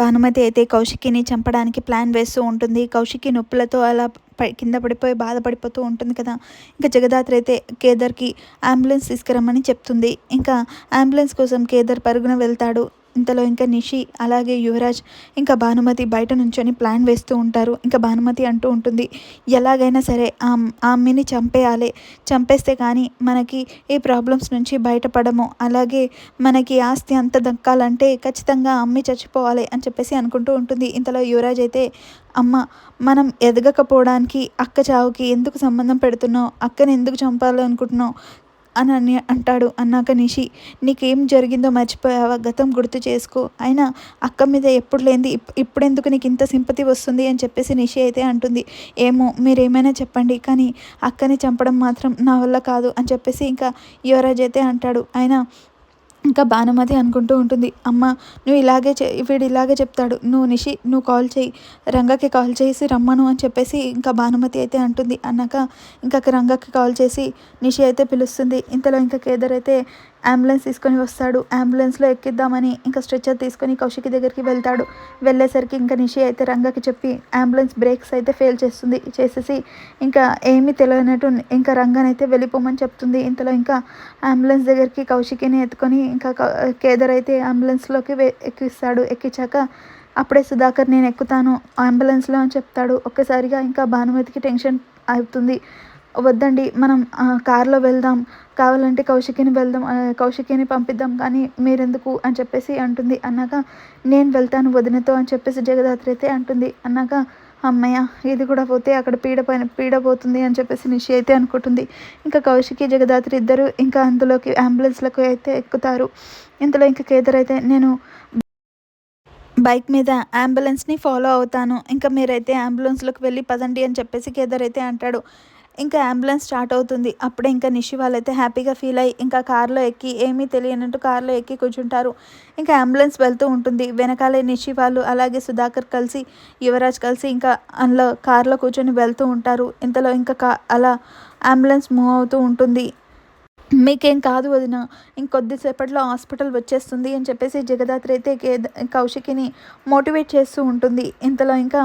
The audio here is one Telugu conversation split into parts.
భానుమతి అయితే కౌశికిని చంపడానికి ప్లాన్ వేస్తూ ఉంటుంది. కౌశికి నొప్పులతో అలా కింద పడిపోయి బాధపడిపోతూ ఉంటుంది కదా. ఇంకా జగదాత్రి అయితే కేదార్కి అంబులెన్స్ తీసుకురమ్మని చెప్తుంది. ఇంకా అంబులెన్స్ కోసం కేదార్ పరుగున వెళ్తాడు. ఇంతలో ఇంకా నిషి అలాగే యువరాజ్ ఇంకా భానుమతి బయట నుంచొని ప్లాన్ వేస్తూ ఉంటారు. ఇంకా భానుమతి అంటూ ఉంటుంది ఎలాగైనా సరే ఆ ఆ అమ్మిని చంపేయాలి. చంపేస్తే కానీ మనకి ఈ ప్రాబ్లమ్స్ నుంచి బయటపడము. అలాగే మనకి ఆస్తి అంత దక్కాలంటే ఖచ్చితంగా అమ్మి చచ్చిపోవాలి అని చెప్పేసి అనుకుంటూ ఉంటుంది. ఇంతలో యువరాజ్ అయితే అమ్మ మనం ఎదగకపోవడానికి అక్క చావుకి ఎందుకు సంబంధం పెడుతున్నావు? అక్కని ఎందుకు చంపాలనుకుంటున్నావు అని అని అంటాడు అన్నాక నిషి నీకేం జరిగిందో మర్చిపోయావా? గతం గుర్తు చేసుకో. అయినా అక్క మీద ఎప్పుడు లేనిది ఇప్- ఇప్పుడెందుకు నీకు ఇంత సింపతి వస్తుంది? అని చెప్పేసి నిషి అయితే అంటుంది ఏమో మీరేమైనా చెప్పండి. కానీ అక్కని చంపడం మాత్రం నా వల్ల కాదు అని చెప్పేసి ఇంకా యువరాజ్ అయితే అంటాడు అయినా ఇంకా భానుమతి అనుకుంటూ ఉంటుంది అమ్మ నువ్వు ఇలాగే చే వీడు ఇలాగే చెప్తాడు. నువ్వు నిషి నువ్వు కాల్ చేయి. రంగకి కాల్ చేసి రమ్మను అని చెప్పేసి ఇంకా భానుమతి అయితే అంటుంది. అన్నాక ఇంకా రంగకి కాల్ చేసి నిషి అయితే పిలుస్తుంది. ఇంతలో ఇంకా కేదర్ అయితే అంబులెన్స్ తీసుకొని వస్తాడు. అంబులెన్స్లో ఎక్కిద్దామని ఇంకా స్ట్రెచ్చర్ తీసుకొని కౌశికి దగ్గరికి వెళ్తాడు. వెళ్ళేసరికి ఇంకా నిషి అయితే రంగకి చెప్పి అంబులెన్స్ బ్రేక్స్ అయితే ఫెయిల్ చేస్తుంది. చేసేసి ఇంకా ఏమీ తెలియనట్టు ఇంకా రంగనైతే వెళ్ళిపోమని చెప్తుంది. ఇంతలో ఇంకా అంబులెన్స్ దగ్గరికి కౌశికిని ఎత్తుకొని ఇంకా కేదర్ కేదార్ అయితే అంబులెన్స్లోకి ఎక్కిస్తాడు. ఎక్కించాక అప్పుడే సుధాకర్ నేను ఎక్కుతాను. అంబులెన్స్లో అని చెప్తాడు. ఒక్కసారిగా ఇంకా భానుమతికి టెన్షన్ అవుతుంది. వద్దండి మనం కారులో కార్లో వెళ్దాం కావాలంటే కౌశికిని వెళ్దాం కౌశికిని పంపిద్దాం కానీ మీరెందుకు అని చెప్పేసి అంటుంది. అన్నాక నేను వెళ్తాను వదినతో అని చెప్పేసి జగదాత్రి అయితే అంటుంది. అన్నాక అమ్మయ్య ఇది కూడా పోతే అక్కడ పీడ పైన పీడ పోతుంది అని చెప్పేసి నిషి అయితే అనుకుంటుంది. ఇంకా కౌశికి జగదాత్రి ఇద్దరు ఇంకా అందులోకి అంబులెన్స్లకు అయితే ఎక్కుతారు. ఇంతలో ఇంకా కేదర్ అయితే నేను బైక్ మీద అంబులెన్స్ని ఫాలో అవుతాను ఇంకా మీరైతే అంబులెన్స్లోకి వెళ్ళి పదండి అని చెప్పేసి కేదర్ అయితే అంటాడు. ఇంకా అంబులెన్స్ స్టార్ట్ అవుతుంది. అప్పుడే ఇంకా నిషి వాళ్ళైతే హ్యాపీగా ఫీల్ అయ్యి ఇంకా కార్లో ఎక్కి ఏమీ తెలియనట్టు కార్లో ఎక్కి కూర్చుంటారు. ఇంకా అంబులెన్స్ వెళ్తూ ఉంటుంది. వెనకాలే నిషి వాళ్ళు అలాగే సుధాకర్ కలిసి యువరాజ్ కలిసి ఇంకా అందులో కార్లో కూర్చొని వెళ్తూ ఉంటారు. ఇంతలో ఇంకా కా అలా అంబులెన్స్ మూవ్ అవుతూ ఉంటుంది. మీకేం కాదు వదిన ఇంకొద్దిసేపట్లో హాస్పిటల్ వచ్చేస్తుంది అని చెప్పేసి జగదాత్రి అయితే కేద- కౌశికిని మోటివేట్ చేస్తూ ఉంటుంది. ఇంతలో ఇంకా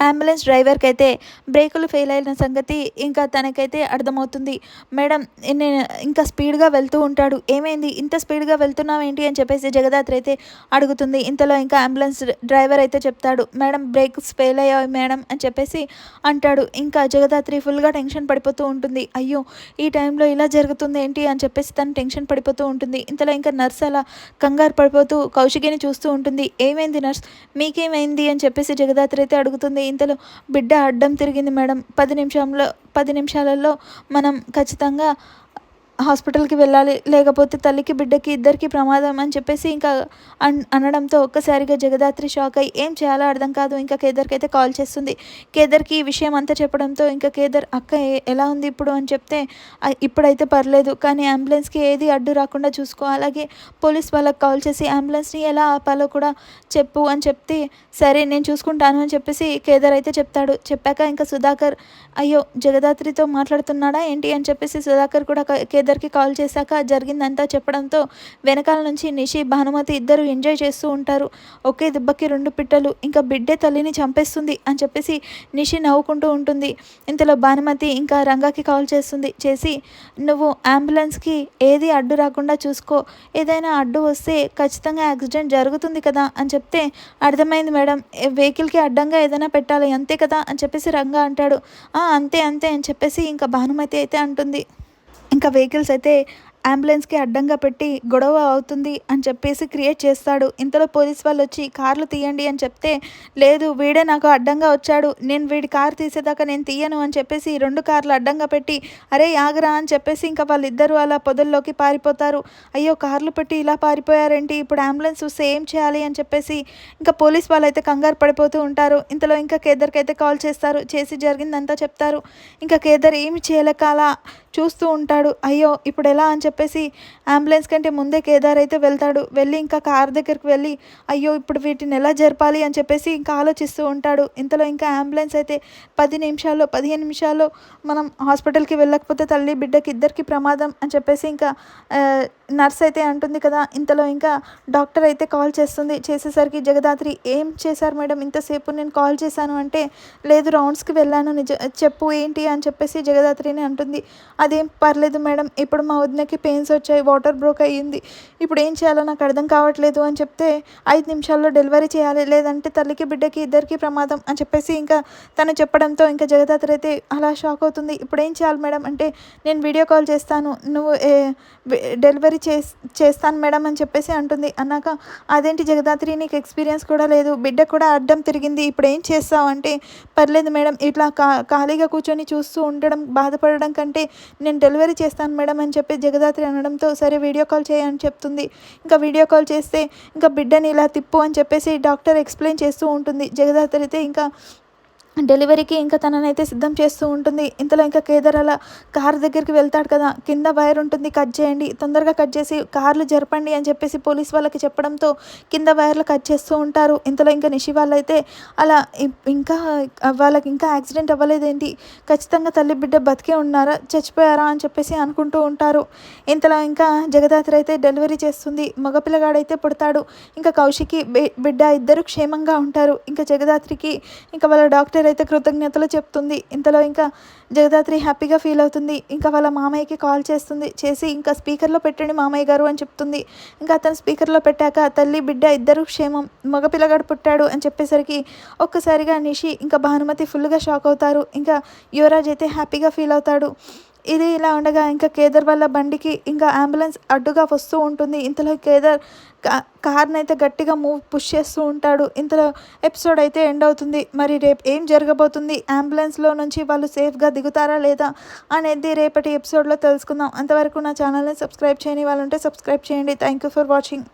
అంబులెన్స్ డ్రైవర్కి అయితే బ్రేకులు ఫెయిల్ అయిన సంగతి ఇంకా తనకైతే అర్థమవుతుంది. మేడం నేను ఇంకా స్పీడ్గా వెళ్తూ ఉంటాడు. ఏమైంది? ఇంత స్పీడ్గా వెళ్తున్నావు ఏంటి? అని చెప్పేసి జగదాత్రి అయితే అడుగుతుంది. ఇంతలో ఇంకా అంబులెన్స్ డ్రైవర్ అయితే చెప్తాడు. మేడం బ్రేక్స్ ఫెయిల్ అయ్యాయి మేడం అని చెప్పేసి అంటాడు. ఇంకా జగదాత్రి ఫుల్గా టెన్షన్ పడిపోతూ ఉంటుంది. అయ్యో ఈ టైంలో ఇలా జరుగుతుంది ఏంటి? అని చెప్పేసి తను టెన్షన్ పడిపోతూ ఉంటుంది. ఇంతలో ఇంకా నర్స్ అలా కంగారు పడిపోతూ కౌశికిని చూస్తూ ఉంటుంది. ఏమైంది నర్స్? మీకేమైంది? అని చెప్పేసి జగదాత్రి అయితే అడుగుతుంది. ఇంతలో బిడ్డ అడ్డం తిరిగింది మేడం. పది నిమిషంలో పది నిమిషాలలో మనం ఖచ్చితంగా హాస్పిటల్కి వెళ్ళాలి లేకపోతే తల్లికి బిడ్డకి ఇద్దరికి ప్రమాదం అని చెప్పేసి ఇంకా అన్ అనడంతో ఒక్కసారిగా జగదాత్రి షాక్ అయ్యి ఏం చేయాలో అర్థం కాదు ఇంకా కేదార్కి అయితే కాల్ చేస్తుంది. కేదర్కి ఈ విషయం అంతా చెప్పడంతో ఇంకా కేదార్ అక్క ఎలా ఉంది ఇప్పుడు? అని చెప్తే ఇప్పుడైతే పర్లేదు కానీ అంబులెన్స్కి ఏది అడ్డు రాకుండా చూసుకో. అలాగే పోలీస్ వాళ్ళకి కాల్ చేసి అంబులెన్స్ని ఎలా ఆపాలో కూడా చెప్పు అని చెప్తే సరే నేను చూసుకుంటాను అని చెప్పేసి కేదార్ అయితే చెప్తాడు. చెప్పాక ఇంకా సుధాకర్ అయ్యో జగదాత్రితో మాట్లాడుతున్నాడా ఏంటి? అని చెప్పేసి సుధాకర్ కూడా కేదర్ బ్రదర్కి కాల్ చేశాక జరిగిందంతా చెప్పడంతో వెనకాల నుంచి నిషి భానుమతి ఇద్దరు ఎంజాయ్ చేస్తూ ఉంటారు. ఒకే దెబ్బకి రెండు పిట్టలు ఇంకా బిడ్డే తల్లిని చంపేస్తుంది అని చెప్పేసి నిషి నవ్వుకుంటూ ఉంటుంది. ఇంతలో భానుమతి ఇంకా రంగాకి కాల్ చేస్తుంది చేసి నువ్వు అంబులెన్స్కి ఏది అడ్డు రాకుండా చూసుకో. ఏదైనా అడ్డు వస్తే ఖచ్చితంగా యాక్సిడెంట్ జరుగుతుంది కదా అని చెప్తే అర్థమైంది మేడం వెహికల్కి అడ్డంగా ఏదైనా పెట్టాలి అంతే కదా అని చెప్పేసి రంగా అంటాడు. "ఆ, అంతే అంతే అని చెప్పేసి ఇంకా భానుమతి అయితే అంటుంది. ఇంకా వెహికల్స్ అయితే అంబులెన్స్కి అడ్డంగా పెట్టి గొడవ అవుతుంది అని చెప్పేసి క్రియేట్ చేస్తాడు. ఇంతలో పోలీస్ వాళ్ళు వచ్చి కార్లు తీయండి అని చెప్తే లేదు వీడే నాకు అడ్డంగా వచ్చాడు. నేను వీడి కార్ తీసేదాకా నేను తీయను అని చెప్పేసి రెండు కార్లు అడ్డంగా పెట్టి అరే ఆగరా అని చెప్పేసి ఇంకా వాళ్ళిద్దరూ అలా పొదల్లోకి పారిపోతారు. అయ్యో కార్లు పెట్టి ఇలా పారిపోయారేంటి? ఇప్పుడు అంబులెన్స్ వస్తే ఏం చేయాలి? అని చెప్పేసి ఇంకా పోలీస్ వాళ్ళు అయితే కంగారు పడిపోతూ ఉంటారు. ఇంతలో ఇంకా కేదర్కి అయితే కాల్ చేస్తారు. చేసి జరిగిందంతా చెప్తారు. ఇంకా కేదర్ ఏమి చేయలేక అలా చూస్తూ ఉంటాడు. అయ్యో ఇప్పుడు ఎలా? అని చెప్పి చెప్పేసి అంబులెన్స్ కంటే ముందే కేదార్ అయితే వెళ్తాడు. వెళ్ళి ఇంకా కార్ దగ్గరికి వెళ్ళి అయ్యో ఇప్పుడు వీటిని ఎలా జరపాలి? అని చెప్పేసి ఇంకా ఆలోచిస్తూ ఉంటాడు. ఇంతలో ఇంకా అంబులెన్స్ అయితే పది నిమిషాల్లో పదిహేను నిమిషాల్లో మనం హాస్పిటల్కి వెళ్ళకపోతే తల్లి బిడ్డకి ఇద్దరికి ప్రమాదం అని చెప్పేసి ఇంకా నర్స్ అయితే అంటుంది కదా. ఇంతలో ఇంకా డాక్టర్ అయితే కాల్ చేస్తుంది. చేసేసరికి జగదాత్రి ఏం చేశారు మేడం? ఇంతసేపు నేను కాల్ చేశాను అంటే లేదు రౌండ్స్కి వెళ్ళాను. నిజ చెప్పు ఏంటి? అని చెప్పేసి జగదాత్రిని అంటుంది. అదేం పర్లేదు మేడం. ఇప్పుడు మా వదినకి పెయిన్స్ వచ్చాయి వాటర్ బ్రోక్ అయ్యింది. ఇప్పుడు ఏం చేయాలో నాకు అర్థం కావట్లేదు అని చెప్తే ఐదు నిమిషాల్లో డెలివరీ చేయాలి లేదంటే తల్లికి బిడ్డకి ఇద్దరికి ప్రమాదం అని చెప్పేసి ఇంకా తను చెప్పడంతో ఇంకా జగదాత్రి అయితే అలా షాక్ అవుతుంది. ఇప్పుడు ఏం చేయాలి మేడం అంటే నేను వీడియో కాల్ చేస్తాను నువ్వు డెలివరీ చే చేస్తాను మేడం అని చెప్పేసి అంటుంది. అన్నాక అదేంటి జగదాత్రి నీకు ఎక్స్పీరియన్స్ కూడా లేదు బిడ్డ కూడా అడ్డం తిరిగింది ఇప్పుడు ఏం చేస్తావు? అంటే పర్లేదు మేడం ఇట్లా కా ఖాళీగా కూర్చొని చూస్తూ ఉండడం బాధపడడం కంటే నేను డెలివరీ చేస్తాను మేడం అని చెప్పి జగదాత్రి అనడంతో సరే వీడియో కాల్ చేయని చెప్తుంది. ఇంకా వీడియో కాల్ చేస్తే ఇంకా బిడ్డని ఇలా తిప్పు అని చెప్పేసి డాక్టర్ ఎక్స్ప్లెయిన్ చేస్తూ ఉంటుంది. జగదాత్రి అయితే ఇంకా డెలివరీకి ఇంకా తననైతే సిద్ధం చేస్తూ ఉంటుంది. ఇంతలో ఇంకా కేదార్ అలా కార్ దగ్గరికి వెళ్తాడు కదా. కింద వైర్ ఉంటుంది. కట్ చేయండి. తొందరగా కట్ చేసి కార్లు జరపండి అని చెప్పేసి పోలీస్ వాళ్ళకి చెప్పడంతో కింద వైర్లు కట్ చేస్తూ ఉంటారు. ఇంతలో ఇంకా నిషి వాళ్ళైతే అలా ఇంకా వాళ్ళకి ఇంకా యాక్సిడెంట్ అవ్వలేదేంటి? ఖచ్చితంగా తల్లి బిడ్డ బతికే ఉన్నారా? చచ్చిపోయారా? అని చెప్పేసి అనుకుంటూ ఉంటారు. ఇంతలో ఇంకా జగదాత్రి అయితే డెలివరీ చేస్తుంది. మగపిల్లగాడైతే పుడతాడు. ఇంకా కౌశికి బిడ్డ ఇద్దరు క్షేమంగా ఉంటారు. ఇంకా జగదాత్రికి ఇంకా వాళ్ళ డాక్టర్ అయితే కృతజ్ఞతలు చెప్తుంది. ఇంతలో ఇంకా జగదాత్రి హ్యాపీగా ఫీల్ అవుతుంది. ఇంకా వాళ్ళ మామయ్యకి కాల్ చేస్తుంది. చేసి ఇంకా స్పీకర్లో పెట్టండి మామయ్య గారు అని చెప్తుంది. ఇంకా అతను స్పీకర్లో పెట్టాక తల్లి బిడ్డ ఇద్దరు క్షేమం. మగపిల్లగాడు పుట్టాడు అని చెప్పేసరికి ఒక్కసారిగా నిషి ఇంకా భానుమతి ఫుల్గా షాక్ అవుతారు. ఇంకా యువరాజ్ అయితే హ్యాపీగా ఫీల్ అవుతాడు. ఇది ఇలా ఉండగా ఇంకా కేదార్ వాళ్ళ బండికి ఇంకా అంబులెన్స్ అడ్డుగా వస్తూ ఉంటుంది. ఇంతలో కేదార్ కార్ని అయితే గట్టిగా మూవ్ పుష్ చేస్తూ ఉంటాడు. ఇంతలో ఎపిసోడ్ అయితే ఎండ్ అవుతుంది. మరి రేపు ఏం జరగబోతుంది? అంబులెన్స్లో నుంచి వాళ్ళు సేఫ్గా దిగుతారా లేదా అనేది రేపటి ఎపిసోడ్లో తెలుసుకుందాం. అంతవరకు నా ఛానల్ని సబ్స్క్రైబ్ చేయని వాళ్ళంటే సబ్స్క్రైబ్ చేయండి. Thank you for watching